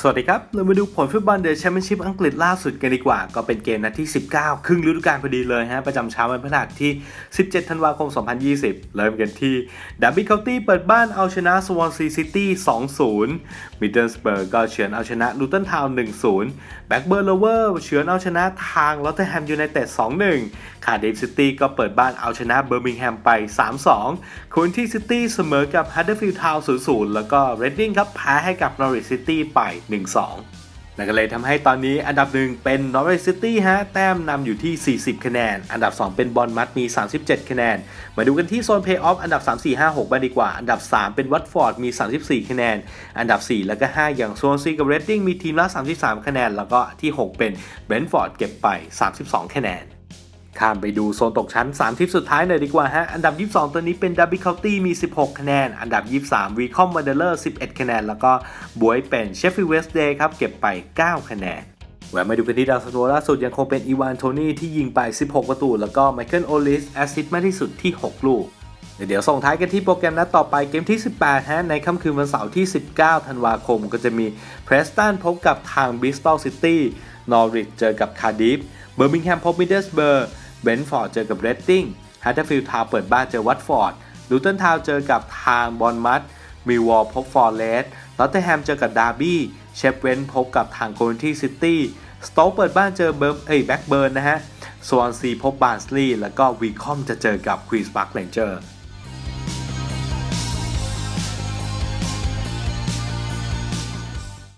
สวัสดีครับ เรามาดูผลฟุตบอลเดอะแชมเปี้ยนชิพอังกฤษล่าสุดกันดีกว่า ก็เป็นเกมนัดที่ 19 ครึ่งฤดูกาลพอดีเลยฮะ ประจำเช้าวันพฤหัสที่ 17 ธันวาคม 2020 เริ่มกันที่ดับบี้เคาน์ตี้เปิดบ้านเอาชนะสวอนซีซิตี้ 2-0 มิดเดิลสเบิร์กก็เฉือนเอาชนะลูตันทาวน์ 1-0 แบ็กเบอร์เลเวอร์เฉือนเอาชนะทางลอตเทอร์แฮมยูไนเต็ด 2-1 คาร์ดิฟซิตี้ก็เปิดบ้านเอาชนะเบอร์มิงแฮมไป 3-2คูนที่ซิตี้เสมอกับฮัตเดอร์ฟิลด์ทาวน์ 0-0 แล้วก็เรดดิ้งครับแพ้ให้กับนอริทซิตี้ไป1-2นั่นก็เลยทำให้ตอนนี้อันดับหนึ่งเป็นนอร์ w ว c ซิตี้ฮะ แต้มนำอยู่ที่ 40 คะแนน อันดับ 2 เป็นบอลมัดมี 37 คะแนน มาดูกันที่โซนเพย์ออฟอันดับ 3 4 5 6บ้างดีกว่า อันดับ 3 เป็นวัตฟอร์ดมี 34 คะแนน อันดับ 4 แล้วก็ 5 อย่างโซนซีกับเรดดิ้งมีทีมละ 33 คะแนน แล้วก็ที่ 6 เป็นเบรนท์ฟอร์ดเก็บไป 32 คะแนน ข้ามไปดูโซนตกชั้น 3 ทีมสุดท้ายหน่อยดีกว่าฮะ อันดับ 22 ตัวนี้เป็นดับบิ c เคาตี้มี 16 คะแนน อันดับ 23 วีคอมมาเดเลอร์ 11 คะแนน แล้วก็บวยเป็นเชฟฟิลด์เวสเดย์ครับ เก็บไป 9 คะแนนแวนมาดูกันที่ดาวซันโวล่าสุดยังคงเป็นอีวานโทนี่ที่ยิงไป 16 ประตู แล้วก็ไมเคิลโอลิสแอสซิสต์มากที่สุดที่ 6 ลูกเดี๋ยวส่งท้ายกันที่โปรแกรมนัดต่อไปเกมที่ 18 ฮะ ในค่ำคืนวันเสาร์ที่ 19 ธันวาคม ก็จะมีเพรสตันพบกับทางบิสตอลซิตี้ นอริทเจอกับคาร์ดิฟ เบอร์มิงแฮมพบมิดเดิลสเบอร์ เบนฟอร์ดเจอกับเรดติ้งฮัตเตอร์ฟิลด์ทาวเปิดบ้านเจอวัตฟอร์ดลูตันทาวเจอกับทางบอลมัดมิวอลพบฟอร์เรสลอตเทอร์แฮมเจอกับดาร์บี้เชฟเวนพบกับทางโคลนที่ซิตี้สโต๊เปิดบ้านเจอเบิร์เอ้ยแบ็กเบิร์นนะฮะสวอนซีพบบาร์สลีย์แล้วก็วีคอมจะเจอกับควีนส์พาร์คเลนเจอร์